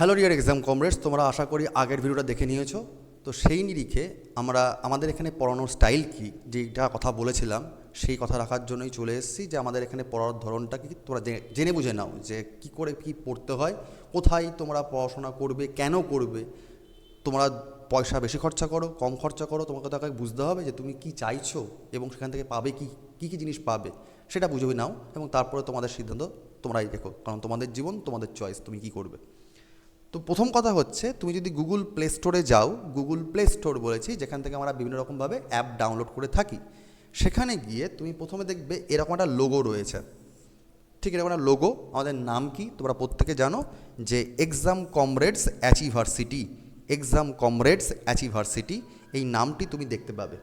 Hello dear exam comrades তোমরা আশা করি আগের ভিডিওটা দেখে নিয়েছো। তো সেই নিরিখে আমরা, আমাদের এখানে পড়ানোর স্টাইল কি, যেটা কথা বলেছিলাম, সেই কথা রাখার জন্যই চলে এসেছি যে আমাদের এখানে পড়ার ধরনটা কি, তোমরা জেনে বুঝে নাও যে কি করে কি পড়তে হয়, কোথায় তোমরা পড়াশোনা করবে, কেন করবে। তোমরা পয়সা বেশি খরচা করো, কম খরচা করো, তোমাকে তাকে বুঝতে হবে যে তুমি কি চাইছো এবং সেখান থেকে পাবে কি, কী কী জিনিস পাবে, সেটা বুঝে নাও এবং তারপরে তোমাদের সিদ্ধান্ত তোমরাই দেখো। কারণ তোমাদের জীবন, তোমাদের চয়েস তুমি কি করবে। তো প্রথম কথা হচ্ছে, তুমি যদি গুগল প্লে স্টোরে যাও গুগল প্লে স্টোর বলেছি, যেখান থেকে আমরা বিভিন্ন রকমভাবে অ্যাপ ডাউনলোড করে থাকি, সেখানে গিয়ে তুমি প্রথমে দেখবে এরকম একটা লোগো রয়েছে। ঠিক এরকম একটা লোগো আমাদের নাম কি? তোমরা প্রত্যেকে জানো যে Exam Comrades Achieversity Exam Comrades Achieversity এই নামটি তুমি দেখতে পাবে।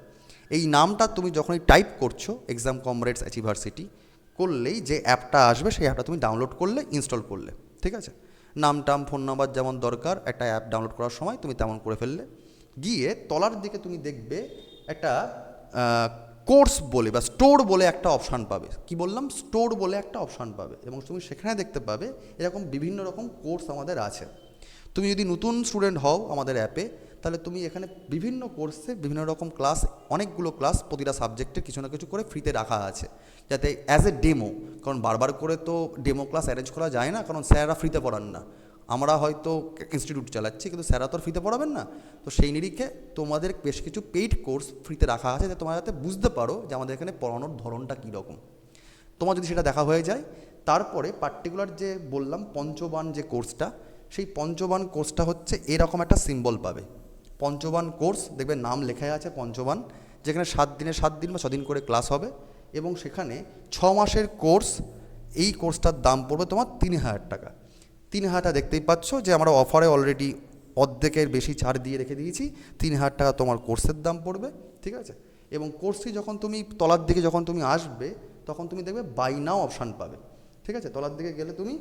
এই নামটা তুমি যখনই টাইপ করছ এক্সাম কমরেডস অ্যাচিভার্সিটি করলেই যে অ্যাপটা আসবে, সেই অ্যাপটা তুমি ডাউনলোড করলে ইনস্টল করলে। ঠিক আছে? নাম, টাম, ফোন নাম্বার যেমন দরকার, একটা অ্যাপ ডাউনলোড করার সময় তুমি তেমন করে ফেললে। গিয়ে তলার দিকে তুমি দেখবে একটা কোর্স বলে বা স্টোর বলে একটা অপশান পাবে। কি বললাম? স্টোর বলে একটা অপশান পাবে এবং তুমি সেখানে দেখতে পাবে এরকম বিভিন্ন রকম কোর্স আমাদের আছে। তুমি যদি নতুন স্টুডেন্ট হও আমাদের অ্যাপে তাহলে তুমি এখানে বিভিন্ন কোর্সে বিভিন্ন রকম ক্লাস অনেকগুলো ক্লাস প্রতিটা সাবজেক্টের কিছু না কিছু করে ফ্রিতে রাখা আছে। যাতে অ্যাজ এ ডেমো কারণ বারবার করে তো ডেমো ক্লাস অ্যারেঞ্জ করা যায় না, কারণ স্যাররা ফ্রিতে পড়ান না। আমরা হয়তো ইনস্টিটিউট চালাচ্ছি, কিন্তু স্যাররা তো ফ্রিতে পড়াবেন না। তো সেই নিরিখে তোমাদের বেশ কিছু পেইড কোর্স ফ্রিতে রাখা আছে, যাতে তোমরা যাতে বুঝতে পারো যে আমাদের এখানে পড়ানোর ধরনটা কীরকম। তোমার যদি সেটা দেখা হয়ে যায়, তারপরে পার্টিকুলার যে বললাম পঞ্চবান যে কোর্সটা সেই পঞ্চবান কোর্সটা হচ্ছে এরকম একটা সিম্বল পাবে। পঞ্চবান কোর্স দেখবে নাম লেখাই আছে পঞ্চবান, যেখানে সাত দিনে সাত দিন বা ছদিন করে ক্লাস হবে, এবং সেখানে ছ মাসের কোর্স, এই কোর্সটার দাম পড়বে তোমার তিন হাজার টাকা। তিন হাজারটা দেখতেই পাচ্ছ যে আমরা অফারে অলরেডি অর্ধেকের বেশি ছাড় দিয়ে রেখে দিয়েছি, তিন হাজার টাকা তোমার কোর্সের দাম পড়বে, ঠিক আছে? এবং কোর্সটি যখন তুমি তলার দিকে যখন তুমি আসবে, তখন তুমি দেখবে বাই নাও অপশান পাবে, ঠিক আছে? তলার দিকে গেলে তুমি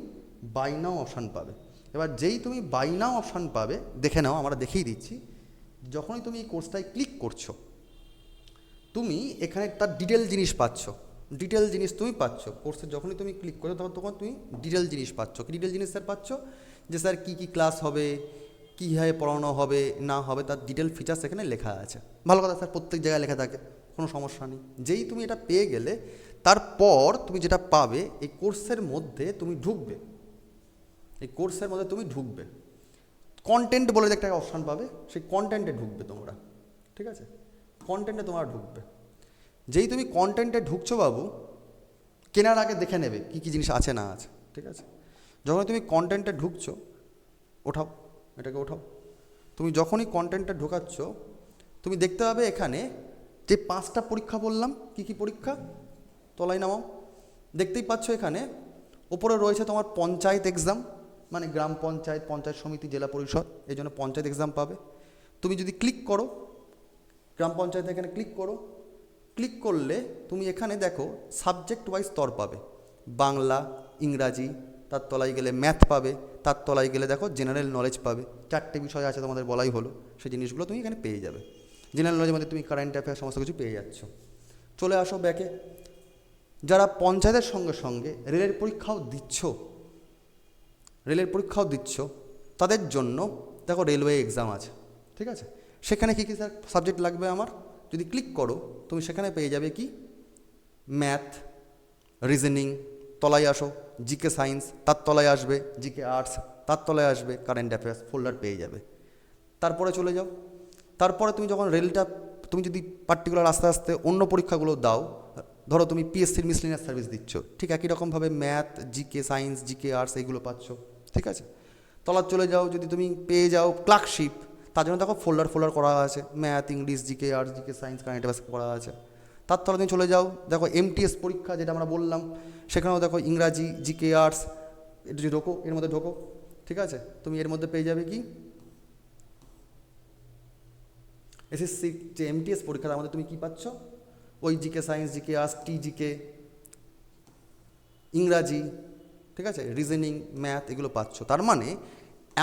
বাই নাও অপশান পাবে। এবার যেই তুমি বাই নাও অপশান পাবে, দেখে নাও, আমরা দেখিয়ে দিচ্ছি যখনই তুমি এই কোর্সটায় ক্লিক করছ, তুমি এখানে তার ডিটেল জিনিস পাচ্ছ। ডিটেল জিনিস তুমি পাচ্ছ। কোর্সে যখনই তুমি ক্লিক করো তখন তখন তুমি ডিটেল জিনিস পাচ্ছ। কি ডিটেল জিনিস স্যার পাচ্ছ? যে স্যার কী কী ক্লাস হবে, কীভাবে পড়ানো হবে, না হবে, তার ডিটেল ফিচার্স এখানে লেখা আছে। ভালো কথা স্যার প্রত্যেক জায়গায় লেখা থাকে, কোনো সমস্যা নেই। যেই তুমি এটা পেয়ে গেলে, তারপর তুমি যেটা পাবে, এই কোর্সের মধ্যে তুমি ঢুকবে। এই কোর্সের মধ্যে তুমি ঢুকবে। কন্টেন্ট বলে একটা অপশান পাবে, সেই কন্টেন্টে ঢুকবে তোমরা, ঠিক আছে? কন্টেন্টে তোমরা ঢুকবে। যেই তুমি কন্টেন্টে ঢুকছো বাবু, কেনার আগে দেখে নেবে কী কী জিনিস আছে না আছে, ঠিক আছে? যখন তুমি কন্টেন্টে ঢুকছো, ওঠাও, এটাকে ওঠাও। তুমি যখনই কন্টেন্টে ঢোকাচ্ছ, তুমি দেখতে পাবে এখানে যে পাঁচটা পরীক্ষা বললাম, কী কী পরীক্ষা? তলায় নামাও। দেখতেই পাচ্ছ এখানে, ওপরে রয়েছে তোমার পঞ্চায়েত এক্সাম মানে গ্রাম পঞ্চায়েত পঞ্চায়েত সমিতি, জেলা পরিষদ, এই জন্য পঞ্চায়েত এক্সাম পাবে। তুমি যদি ক্লিক করো, গ্রাম পঞ্চায়েত এখানে ক্লিক করো ক্লিক করলে তুমি এখানে দেখো সাবজেক্ট ওয়াইজ স্তর পাবে। বাংলা, ইংরাজি, তার তলায় গেলে ম্যাথ পাবে, তার তলায় গেলে দেখো জেনারেল নলেজ পাবে। চারটে বিষয় আছে তোমাদের বলাই হলো, সেই জিনিসগুলো তুমি এখানে পেয়ে যাবে। জেনারেল নলেজের মধ্যে তুমি কারেন্ট অ্যাফেয়ার সমস্ত কিছু পেয়ে যাচ্ছ। চলে আসো ব্যাকে যারা পঞ্চায়েতের সঙ্গে সঙ্গে রেলের পরীক্ষাও দিচ্ছ রেলের পরীক্ষাও দিচ্ছ। তাদের জন্য দেখো রেলওয়ে এক্সাম আছে, ঠিক আছে? সেখানে কী কী সাবজেক্ট লাগবে আমার? যদি ক্লিক করো, তুমি সেখানে পেয়ে যাবে কি? ম্যাথ রিজনিং তলায় আসো জিকে সায়েন্স তার তলায় আসবে জিকে আর্টস তার তলায় আসবে কারেন্ট অ্যাফেয়ার্স ফোল্ডার পেয়ে যাবে। তারপরে চলে যাও। তারপরে তুমি যখন রেলটা, তুমি যদি পার্টিকুলার আস্তে আস্তে অন্য পরীক্ষাগুলো দাও, ধরো তুমি পিএসসির মিসলিনিয়াস সার্ভিস দিচ্ছ, ঠিক একই রকমভাবে math GK science GK arts এইগুলো পাচ্ছ। ঠিক আছে? তলার চলে যাও, যদি তুমি পেয়ে যাও ক্লার্কশিপ তার জন্য দেখো ফোল্ডার ফোল্ডার করা আছে math English GK arts GK science current affairs করা আছে। তার তলা তুমি চলে যাও, দেখো এমটিএস পরীক্ষা যেটা আমরা বললাম, সেখানেও দেখো ইংরাজি জিকে আর্টস এটা যদি ঢোকো, এর মধ্যে ঢোকো, ঠিক আছে? তুমি এর মধ্যে পেয়ে যাবে কি? এসএসসি যে এমটিএস পরীক্ষা, তার মধ্যে তুমি কী পাচ্ছ? ওই জিকে সায়েন্স জিকে আর্টস টি জিকে ইংরাজি ঠিক আছে? রিজনিং ম্যাথ এগুলো পাচ্ছ। তার মানে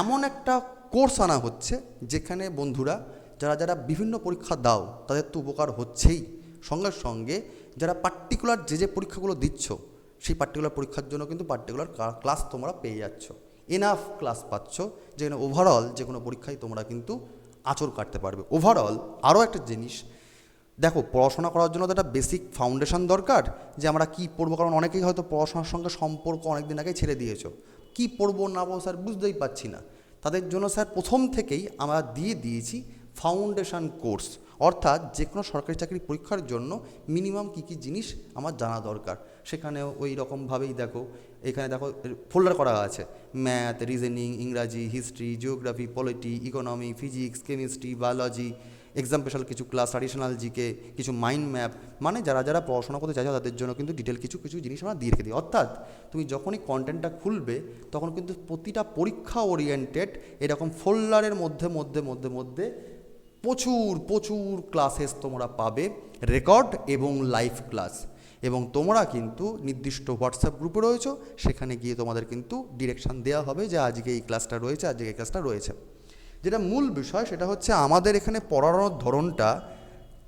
এমন একটা কোর্স আনা হচ্ছে যেখানে বন্ধুরা যারা যারা বিভিন্ন পরীক্ষা দাও, তাদের তো উপকার হচ্ছেই। সঙ্গে সঙ্গে যারা পার্টিকুলার যে যে পরীক্ষাগুলো দিচ্ছ, সেই পার্টিকুলার পরীক্ষার জন্য কিন্তু পার্টিকুলার ক্লাস তোমরা পেয়ে যাচ্ছ। এনাফ ক্লাস পাচ্ছ, যেখানে ওভারঅল যে কোনো পরীক্ষায় তোমরা কিন্তু আঁচড় কাটতে পারবে। ওভারঅল আরও একটা জিনিস দেখো, পড়াশোনা করার জন্য তো একটা বেসিক ফাউন্ডেশন দরকার যে আমরা কী পড়ব, কারণ অনেকেই হয়তো পড়াশোনার সঙ্গে সম্পর্ক অনেক দিন আগেই ছেড়ে দিয়েছ। কী পড়ব না পড়ব স্যার বুঝতেই পারছি না। তাদের জন্য স্যার প্রথম থেকেই আমরা দিয়ে দিয়েছি ফাউন্ডেশন কোর্স অর্থাৎ যে কোনো সরকারি চাকরি পরীক্ষার জন্য মিনিমাম কী কী জিনিস আমার জানা দরকার। সেখানেও ওই রকমভাবেই দেখো, এখানে দেখো ফোল্ডার করা আছে। ম্যাথ রিজনিং ইংরাজি history geography polity economy physics chemistry biology exam special কিছু ক্লাস ট্রাডিশনাল জিকে কিছু মাইন্ড ম্যাপ মানে যারা যারা পড়াশোনা করতে চাইছো তাদের জন্য কিন্তু ডিটেল কিছু কিছু জিনিস আমরা দিয়ে রেখে দিই। অর্থাৎ তুমি যখনই কন্টেন্টটা খুলবে, তখন কিন্তু প্রতিটা পরীক্ষা ওরিয়েন্টেড এরকম ফোল্ডারের মধ্যে মধ্যে মধ্যে মধ্যে প্রচুর প্রচুর ক্লাসেস তোমরা পাবে রেকর্ড এবং লাইভ ক্লাস এবং তোমরা কিন্তু নির্দিষ্ট হোয়াটসঅ্যাপ গ্রুপে রয়েছো, সেখানে গিয়ে তোমাদের কিন্তু ডিরেকশান দেওয়া হবে যে আজকে এই ক্লাসটা রয়েছে, আজকে এই ক্লাসটা রয়েছে। যেটা মূল বিষয় সেটা হচ্ছে আমাদের এখানে পড়ানোর ধরনটা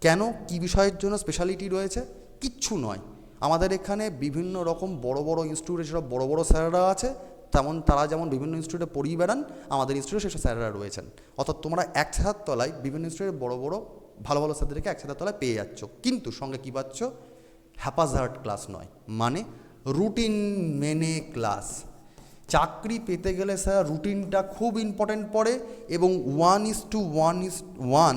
কেন, কী বিষয়ের জন্য স্পেশালিটি রয়েছে? কিচ্ছু নয়। আমাদের এখানে বিভিন্ন রকম বড় বড় ইনস্টিটিউটে যেসব বড় বড় স্যাররা আছে, তেমন তারা যেমন বিভিন্ন ইনস্টিটিউটে পড়িয়ে বেড়ান, আমাদের ইনস্টিটিউটে সেসব স্যাররা রয়েছেন। অর্থাৎ তোমরা এক ছাতার তলায় বিভিন্ন ইনস্টিটিউটের বড় বড়, ভালো ভালো স্যারদেরকে এক ছাতার তলায় পেয়ে যাচ্ছ। কিন্তু সঙ্গে কী পাচ্ছ? হ্যাপাজার্ট ক্লাস নয়। মানে রুটিন মেনে ক্লাস চাকরি পেতে গেলে স্যার রুটিনটা খুব ইম্পর্ট্যান্ট পড়ে এবং one is to one is one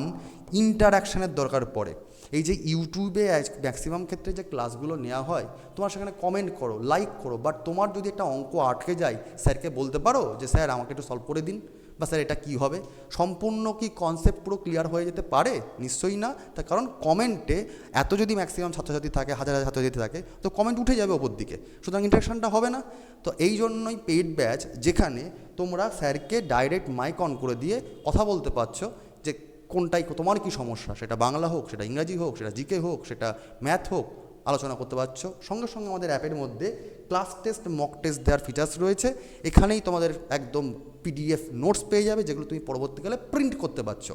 ইন্টারাকশানের দরকার পড়ে। এই যে ইউটিউবে ম্যাক্সিমাম ক্ষেত্রে যে ক্লাসগুলো নেওয়া হয়, তোমার সেখানে কমেন্ট করো লাইক করো বাট তোমার যদি একটা অঙ্ক আটকে যায়, স্যারকে বলতে পারো যে, স্যার, আমাকে একটু সলভ করে দিন। বা স্যার এটা কী হবে? সম্পূর্ণ কি কনসেপ্ট পুরো ক্লিয়ার হয়ে যেতে পারে? নিশ্চয়ই না। তার কারণ কমেন্টে এত যদি ম্যাক্সিমাম ছাত্রছাত্রী থাকে, হাজার হাজার ছাত্রছাত্রী থাকে, তো কমেন্ট উঠে যাবে ওপর দিকে। সুতরাং ইন্টারাকশনটা হবে না। তো এই জন্যই পেইড ব্যাচ যেখানে তোমরা স্যারকে ডাইরেক্ট মাইক অন করে দিয়ে কথা বলতে পারছ যে কোনটাই তোমার কি সমস্যা? সেটা বাংলা হোক, সেটা ইংরাজি হোক, সেটা জিকে হোক, সেটা ম্যাথ হোক আলোচনা করতে পারছ। সঙ্গে সঙ্গে আমাদের অ্যাপের মধ্যে ক্লাস টেস্ট, মক টেস্ট দেওয়ার ফিচার্স রয়েছে। এখানেই তোমাদের একদম পিডিএফ নোটস পেয়ে যাবে, যেগুলো তুমি পরবর্তীকালে প্রিন্ট করতে পারছ।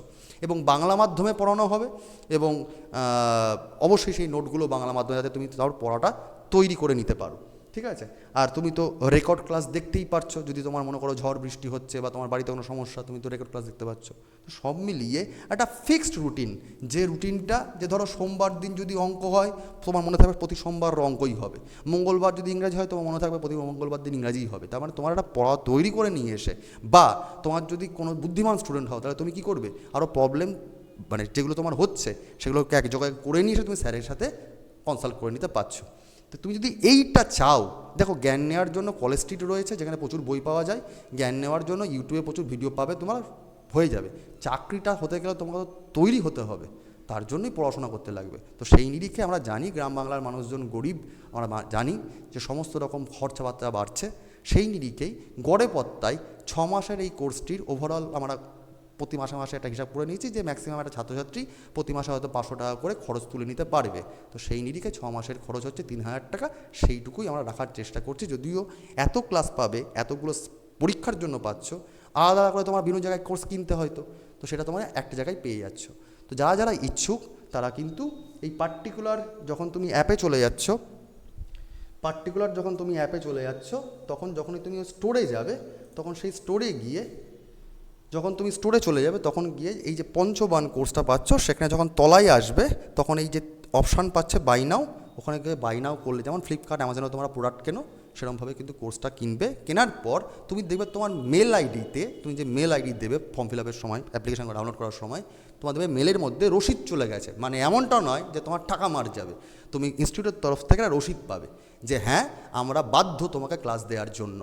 এবং বাংলা মাধ্যমে পড়ানো হবে এবং অবশ্যই সেই নোটগুলো বাংলা মাধ্যমে যাতে তুমি তার পড়াটা তৈরি করে নিতে পারো। ঠিক আছে? আর তুমি তো রেকর্ড ক্লাস দেখতেই পারছ, যদি তোমার মনে করো ঝড় বৃষ্টি হচ্ছে বা তোমার বাড়িতে কোনো সমস্যা, তুমি তো রেকর্ড ক্লাস দেখতে পাচ্ছ। তো সব মিলিয়ে একটা ফিক্সড রুটিন যে রুটিনটা যে ধরো সোমবার দিন যদি অঙ্ক হয়, তোমার মনে থাকবে প্রতি সোমবার অঙ্কই হবে। মঙ্গলবার যদি ইংরাজি হয়, তোমার মনে থাকবে প্রতি মঙ্গলবার দিন ইংরাজিই হবে। তার মানে তোমার একটা পড়া তৈরি করে নিয়ে এসে, বা তোমার যদি কোনো বুদ্ধিমান স্টুডেন্ট হও, তাহলে তুমি কী করবে? আরও প্রবলেম মানে যেগুলো তোমার হচ্ছে, সেগুলোকে এক জায়গায় করে নিয়ে এসে তুমি স্যারের সাথে কনসাল্ট করে নিতে পারছ। তো তুমি যদি এইটা চাও, দেখো জ্ঞান নেওয়ার জন্য কলেজ স্ট্রিট রয়েছে যেখানে প্রচুর বই পাওয়া যায়। জ্ঞান নেওয়ার জন্য ইউটিউবে প্রচুর ভিডিও পাবে, তোমার হয়ে যাবে। চাকরিটা হতে গেলে তোমাকে তৈরি হতে হবে, তার জন্যই পড়াশোনা করতে লাগবে। তো সেই নিরিখে আমরা জানি, গ্রাম বাংলার মানুষজন গরিব, আমরা জানি যে সমস্ত রকম খরচাবার্তা বাড়ছে। সেই নিরিখেই গড়ে পত্তায় ছ মাসের এই কোর্সটির ওভারঅল আমরা প্রতি মাসে মাসে একটা হিসাব করে নিয়েছি যে ম্যাক্সিমাম একটা ছাত্রছাত্রী প্রতি মাসে হয়তো পাঁচশো টাকা করে খরচ তুলে নিতে পারবে। তো সেই নিরিখে ছ মাসের খরচ হচ্ছে তিন হাজার টাকা। সেইটুকুই আমরা রাখার চেষ্টা করছি। যদিও এত ক্লাস পাবে, এতগুলো পরীক্ষার জন্য পাচ্ছ, আলাদা আলাদা করে তোমার বিভিন্ন জায়গায় কোর্স কিনতে হয়তো, তো সেটা তোমার একটা জায়গায় পেয়ে যাচ্ছ। তো যারা যারা ইচ্ছুক, তারা কিন্তু এই পার্টিকুলার যখন তুমি অ্যাপে চলে যাচ্ছ পার্টিকুলার যখন তুমি অ্যাপে চলে যাচ্ছ, তখন যখনই তুমি স্টোরে যাবে, তখন সেই স্টোরে গিয়ে যখন তুমি স্টোরে চলে যাবে, তখন গিয়ে এই যে পঞ্চবান কোর্সটা পাচ্ছ, সেখানে যখন তলায় আসবে, তখন এই যে অপশান পাচ্ছে বাই নাও ওখানে গিয়ে বাই নাও করলে, যেমন ফ্লিপকার্ট অ্যামাজনে তোমরা প্রোডাক্ট কেনো সেরকমভাবে কিন্তু কোর্সটা কিনবে। কেনার পর তুমি দেখবে তোমার মেল আইডিতে তুমি যে মেল আইডি দেবে ফর্ম ফিল আপের সময় অ্যাপ্লিকেশন ডাউনলোড করার সময়, তোমার দেবে মেলের মধ্যে রসিদ চলে গেছে। মানে এমনটা নয় যে তোমার টাকা মার যাবে। তুমি ইনস্টিটিউটের তরফ থেকে রসিদ পাবে যে হ্যাঁ আমরা বাধ্য তোমাকে ক্লাস দেওয়ার জন্য।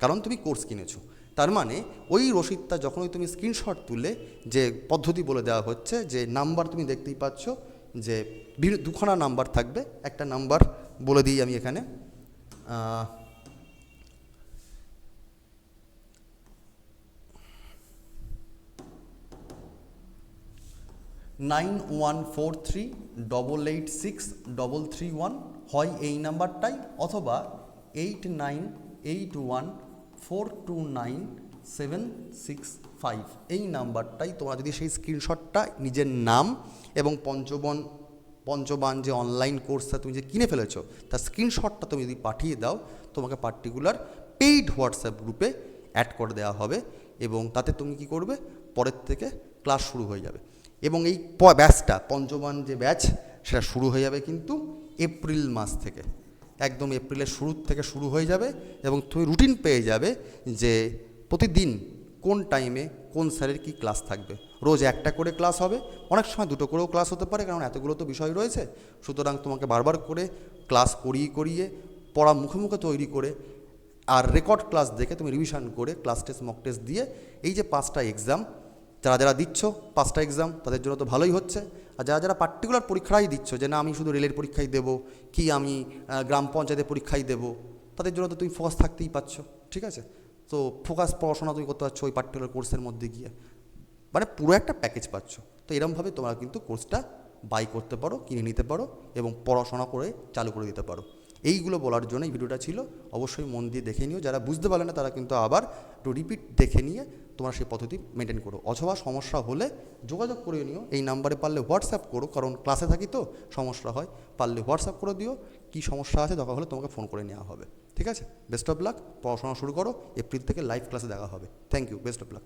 কারণ তুমি কোর্স কিনেছো। তার মানে ওই রসিদটা যখনই তুমি স্ক্রিনশট তুলে যে পদ্ধতি বলে দেওয়া হচ্ছে, যে নাম্বার তুমি দেখতেই পাচ্ছ, যে দুখানা নাম্বার থাকবে, একটা নাম্বার বলে দিই আমি এখানে। Nine one four three double eight six double three one হয় এই নাম্বারটাই অথবা eight nine eight one four two nine seven six five এই নাম্বারটাই তোমরা যদি সেই স্ক্রিনশটটা নিজের নাম এবং পঞ্চবন, পঞ্চবান যে অনলাইন কোর্সটা তুমি যে কিনে ফেলেছো, তার স্ক্রিনশটটা তুমি যদি পাঠিয়ে দাও, তোমাকে পার্টিকুলার পেইড হোয়াটসঅ্যাপ গ্রুপে অ্যাড করে দেওয়া হবে এবং তাতে তুমি কি করবে? পরের থেকে ক্লাস শুরু হয়ে যাবে। এবং এই ব্যাচটা পঞ্চমান যে ব্যাচ সেটা শুরু হয়ে যাবে কিন্তু এপ্রিল মাস থেকে। একদম এপ্রিলের শুরুর থেকে শুরু হয়ে যাবে এবং তুমি রুটিন পেয়ে যাবে যে প্রতিদিন কোন টাইমে কোন স্যারের কী ক্লাস থাকবে। রোজ একটা করে ক্লাস হবে, অনেক সময় দুটো করেও ক্লাস হতে পারে, কারণ এতগুলো তো বিষয় রয়েছে। সুতরাং তোমাকে বারবার করে ক্লাস করিয়ে করিয়ে, পড়া মুখে মুখে তৈরি করে আর রেকর্ড ক্লাস দেখে তুমি রিভিশন করে ক্লাস টেস্ট মক টেস্ট দিয়ে এই যে পাঁচটা এক্সাম যারা যারা দিচ্ছ পাঁচটা এক্সাম তাদের জন্য তো ভালোই হচ্ছে। আর যারা যারা পার্টিকুলার পরীক্ষাই দিচ্ছ, যে না, আমি শুধু রেলের পরীক্ষাই দেব, কি আমি গ্রাম পঞ্চায়েতের পরীক্ষাই দেব, তাদের জন্য তো তুমি ফোকাস থাকতেই পারছ ঠিক আছে? তো ফোকাস পড়াশোনা তুমি করতে পারছ ওই পার্টিকুলার কোর্সের মধ্যে গিয়ে। মানে পুরো একটা প্যাকেজ পাচ্ছ। তো এরমভাবে তোমরা কিন্তু কোর্সটা বাই করতে পারো, কিনে নিতে পারো এবং পড়াশোনা করে চালু করে দিতে পারো। এইগুলো বলার জন্য এই ভিডিওটা ছিল। অবশ্যই মন দিয়ে দেখে নিও। যারা বুঝতে পারলে না, তারা কিন্তু আবার একটু রিপিট দেখে নিয়ে তোমরা সেই পদ্ধতি মেনটেন করো। অথবা সমস্যা হলে যোগাযোগ করে নিও। এই নাম্বারে পারলে হোয়াটসঅ্যাপ করো, কারণ ক্লাসে থাকি তো, সমস্যা হয়। পারলে হোয়াটসঅ্যাপ করে দিও, কি সমস্যা আছে দরকার হলে তোমাকে ফোন করে নেওয়া হবে। ঠিক আছে? বেস্ট অফ লাক পড়াশোনা শুরু করো এপ্রিল থেকে লাইভ ক্লাসে দেখা হবে। Thank you best of luck